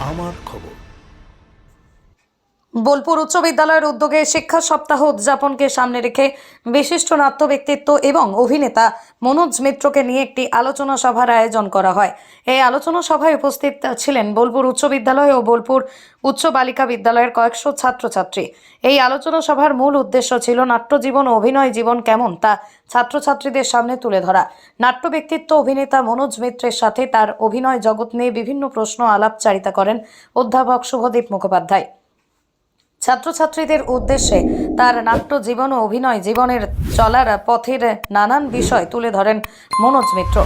আমার খবর। বোলপুর উচ্চ বিদ্যালয়ের উদ্যোগে শিক্ষা সপ্তাহ উদযাপনকে সামনে রেখে বিশিষ্ট নাট্য ব্যক্তিত্ব এবং অভিনেতা মনোজ মিত্রকে নিয়ে একটি আলোচনা সভার আয়োজন করা হয়। এই আলোচনা সভায় উপস্থিত ছিলেন বোলপুর উচ্চ বিদ্যালয় ও বোলপুর উচ্চ বালিকা বিদ্যালয়ের কয়েকশো ছাত্রছাত্রী। এই আলোচনা সভার মূল উদ্দেশ্য ছিল নাট্য জীবন ও অভিনয় জীবন কেমন তা ছাত্রছাত্রীদের সামনে তুলে ধরা। নাট্য ব্যক্তিত্ব অভিনেতা মনোজ মিত্রের সাথে তার অভিনয় জগৎ নিয়ে বিভিন্ন প্রশ্ন আলাপচারিতা করেন অধ্যাপক শুভদীপ মুখোপাধ্যায়। ছাত্রছাত্রীদের উদ্দেশ্যে তার নাট্য জীবন ও অভিনয় জীবনের চলার পথের নানান বিষয় তুলে ধরেন মনোজ মিত্র।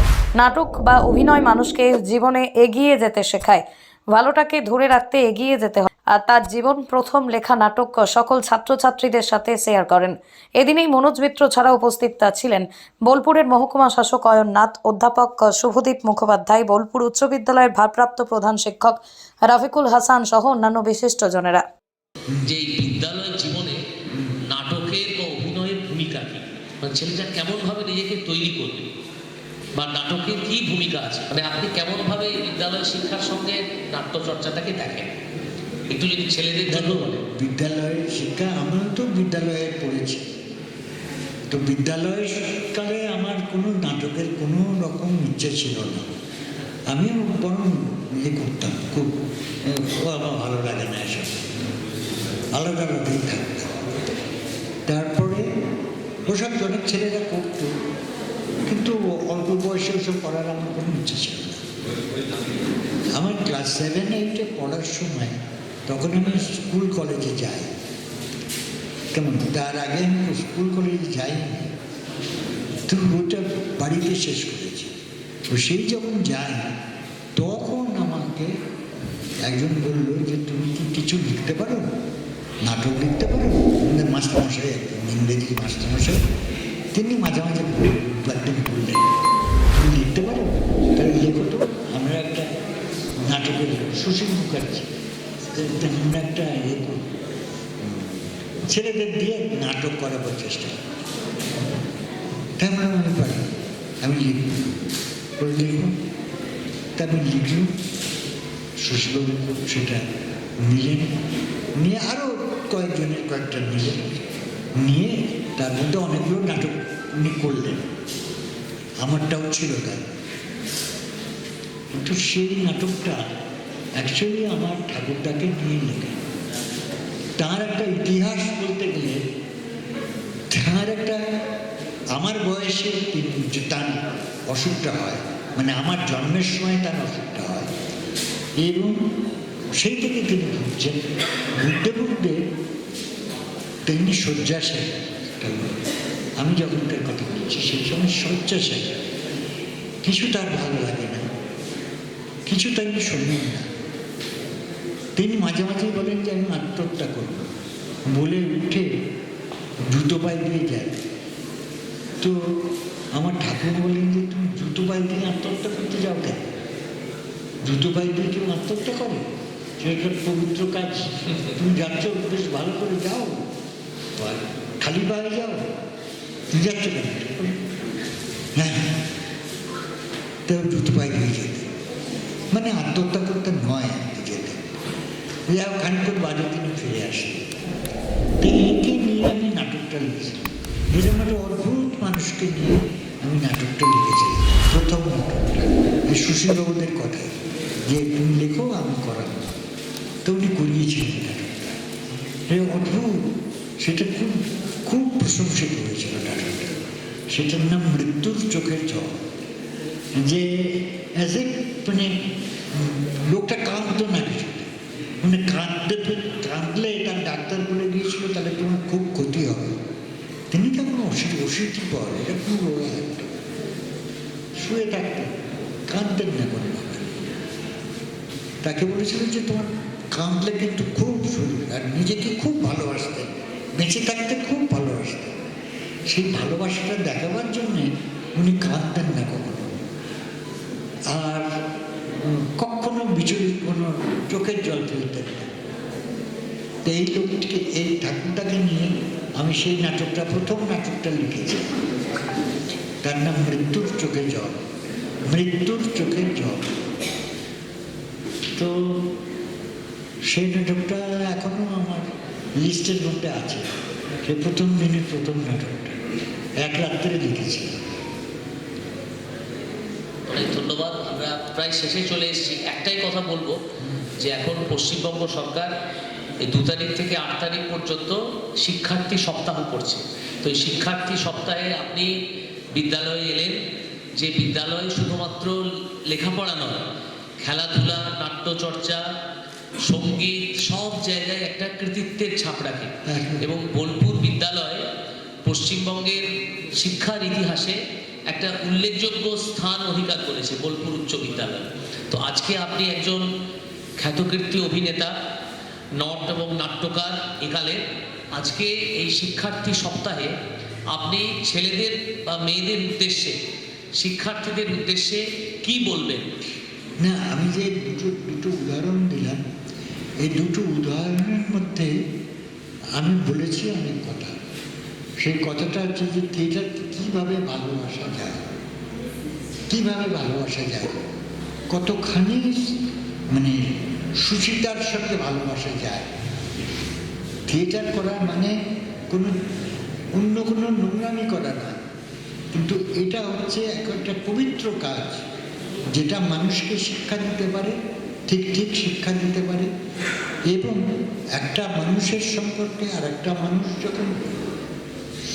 নাটক বা অভিনয় মানুষকে জীবনে এগিয়ে যেতে শেখায়। ভালোটাকে ধরে রাখতে এগিয়ে যেতে হয়। আর তার জীবন প্রথম লেখা নাটক সকল ছাত্রছাত্রীদের সাথে শেয়ার করেন। এদিনেই মনোজ মিত্র ছাড়া উপস্থিত ছিলেন বোলপুরের মহকুমা শাসক অয়ন নাথ অধ্যাপক শুভদীপ মুখোপাধ্যায়, বোলপুর উচ্চ বিদ্যালয়ের ভারপ্রাপ্ত প্রধান শিক্ষক রাফিকুল হাসান সহ অন্যান্য বিশিষ্টজনেরা যে বিদ্যালয় জীবনে নাটকের বা অভিনয়ের ভূমিকা কী? মানে ছেলেটা কেমনভাবে নিজেকে তৈরি করবে? বা নাটকের কী ভূমিকা আছে? মানে আপনি কেমনভাবে বিদ্যালয় শিক্ষার সঙ্গে নাট্যচর্চাটাকে দেখেন? একটু যদি ছেলেদের জন্য বলেন। বিদ্যালয়ের শিক্ষা আমরা তো বিদ্যালয়ে পড়েছি। তো বিদ্যালয় কালে আমার কোনো নাটকের কোনো রকম ইচ্ছে ছিল না। আমি বরং ইয়ে করতাম খুব আমার ভালো লাগে না এসব। আলাদা আলাদাই থাকতাম তারপরে ওসব অনেক ছেলেরা করতো, কিন্তু অল্প বয়সে ওসব করার আমার কোনো ইচ্ছে ছিল না। আমার ক্লাস সেভেন এইটে পড়ার সময় তখন আমি স্কুল কলেজে যাই। কেমন? তার আগে আমি স্কুল কলেজে যাইনি। তো ওটা বাড়িতে শেষ করেছি। তো সেই যখন যাই, তখন আমাকে একজন বলল যে, তুমি কি কিছু লিখতে পারো? নাটক লিখতে পারো আমাদের মাস্টারমশাই, ইংরেজি মাস্টারমশাই, তিনি মাঝে মাঝে একদিন বললেন তুমি লিখতে পারো তাহলে লেখো তো আমরা একটা নাটকের সুশীল মুখার্জি আমরা একটা ইয়ে ছেলেদের দিয়ে নাটক করাবার চেষ্টা আমরা মনে পারি আমি লিখব। করে লিখব তা আমি লিখলাম সুশীলবাবু সেটা নিলেন। নিয়ে আরও কয়েকজনের কয়েকটা নিলেন নিয়ে তার মধ্যে অনেকগুলো নাটক উনি করলেন। আমারটাও ছিল তার। কিন্তু সেই নাটকটা অ্যাকচুয়ালি আমার ঠাকুরটাকে নিয়ে লেখা। তার একটা ইতিহাস বলতে গেলে, তার একটা আমার বয়সে তার অসুখটা হয় মানে আমার জন্মের সময় তার অসুখটা হয়, এবং সেই থেকে তিনি ভুগছেন। ভুগতে তিনি শয্যাশায়ী। আমি যখনকার কথা বলছি সেই সময় শয্যাশায়ী। কিছু তার ভালো লাগে না। কিছু তাই শোনেন না। তিনি মাঝে মাঝেই বলেন যে, আমি আত্মহত্যা করব। বলে উঠে জুতো পায়ে দিয়ে যায়। তো আমার ঠাকুর বলেন যে, তুমি জুতো পায়ে দিয়ে আত্মহত্যা করতে যাও কেন? জুতো পায়ে দিয়ে কেউ আত্মহত্যা করে? সে একটা পবিত্র কাজ। তুমি যাচ্ছ, বেশ ভালো করে যাও। খালি পায়ে যাও, তুমি যাচ্ছ কেন? হ্যাঁ তো জুতো পায়ে দিয়ে যেতে। মানে আত্মহত্যা করতে নয় যেতে। যাই হোক খানিক্ষণ বাজে তিনি ফিরে আসেন তো নিয়ে আমি নাটকটা লিখেছিলাম এরকম একটা অদ্ভুত মানুষকে নিয়ে আমি নাটকটা লিখেছিলাম প্রথম নাটকটা। এই সুশীলবাবুদের কথায় যে তুমি লেখো, আমি করাবো। তো উনি করিয়েছিলেন নাটকটা। অদ্ভুত সেটা খুব খুব প্রশংসিত হয়েছিল নাটকটা সেটার নাম মৃত্যুর চোখের জল। যে অ্যাজ এ মানে লোকটা কাঁদতো না কিছু। মানে কাঁদতে কাঁদলে তার ডাক্তার বলে গিয়েছিল, তাহলে তোমার খুব ক্ষতি হবে। তিনি তখন ওষুধ ওষুধ পর এটা খুব ওরা একটা। শুয়ে থাকতেন কাঁদতেন না কোনো তাকে বলেছিল যে তোমার কাঁদলে কিন্তু খুব শরীর, আর নিজেকে খুব ভালোবাসতেন। বেঁচে থাকতে খুব ভালোবাসতেন। সেই ভালোবাসাটা দেখাবার জন্যে উনি কাঁদতেন না কখনো আর কখনো বিচলিত কোনো চোখের জল ফেলতেন না। তো এই লোকটিকে, এই ঠাকুরটাকে নিয়ে আমি সেই নাটকটা, প্রথম নাটকটা লিখেছি। তার নাম মৃত্যুর চোখে জল। মৃত্যুর চোখে জল। তো সেই নাটকটা এখনও আমার লিস্টের মধ্যে আছে। সে প্রথম দিনের প্রথম নাটকটা। এক রাত্রে লিখেছি অনেক ধন্যবাদ। আমরা প্রায় শেষে চলে এসেছি। একটাই কথা বলব যে এখন পশ্চিমবঙ্গ সরকার এই দু তারিখ থেকে আট তারিখ পর্যন্ত শিক্ষার্থী সপ্তাহ করছে। তো এই শিক্ষার্থী সপ্তাহে আপনি বিদ্যালয়ে এলেন। যে বিদ্যালয় শুধুমাত্র লেখাপড়া নয়, খেলাধুলা, নাট্যচর্চা সংগীত সব জায়গায় একটা কৃতিত্বের ছাপ রাখে। এবং বোলপুর বিদ্যালয় পশ্চিমবঙ্গের শিক্ষার ইতিহাসে একটা উল্লেখযোগ্য স্থান অধিকার করেছে বোলপুর উচ্চ বিদ্যালয়। তো আজকে আপনি একজন খ্যাতকীর্তি অভিনেতা নট এবং নাট্যকার একালে আজকে এই শিক্ষার্থী সপ্তাহে আপনি ছেলেদের বা মেয়েদের উদ্দেশ্যে শিক্ষার্থীদের উদ্দেশ্যে কি বলবেন? না আমি যে দুটো দুটো উদাহরণ দিলাম এই দুটো উদাহরণের মধ্যে আমি বলেছি অনেক কথা। সেই কথাটা হচ্ছে যে থিয়েটার কীভাবে ভালোবাসা যায়? কীভাবে ভালোবাসা যায়? কতখানি মানে সুচিতার সাথে ভালোবাসা যায়? থিয়েটার করা মানে কোনো অন্য কোনো নোংরামি করা না। কিন্তু এটা হচ্ছে এক একটা পবিত্র কাজ, যেটা মানুষকে শিক্ষা দিতে পারে ঠিক ঠিক শিক্ষা দিতে পারে। এবং একটা মানুষের সম্পর্কে আর একটা মানুষ যখন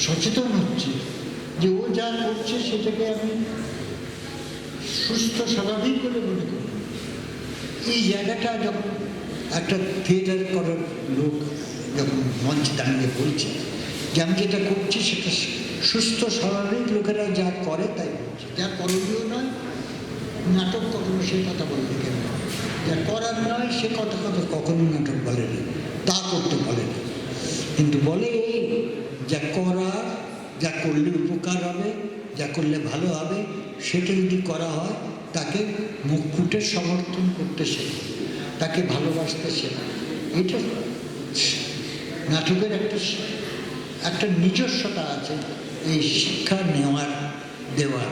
সচেতন হচ্ছে যে ও যা করছে সেটাকে আমি সুস্থ, স্বাভাবিক বলে মনে করি। এই জায়গাটা যখন একটা থিয়েটার করার লোক যখন মঞ্চ দাঁড়িয়ে বলছে যে আমি যেটা করছি সেটা সুস্থ, স্বাভাবিক লোকেরা যা করে তাই করছে। যা করণীয় নয়, নাটক কখনো সে কথা বলবে কেন? যা করার নয় সে কথা কথা কখনো নাটক বলে না তা করতে বলে না কিন্তু বলে যা করার, যা করলে উপকার হবে, যা করলে ভালো হবে, সেটা যদি করা হয়, তাকে মুখ ফুটে সমর্থন করতে শেখে তাকে ভালোবাসতে শেখে এটা নাটকের একটা একটা নিজস্বতা আছে, এই শিক্ষা নেওয়ার, দেওয়ার।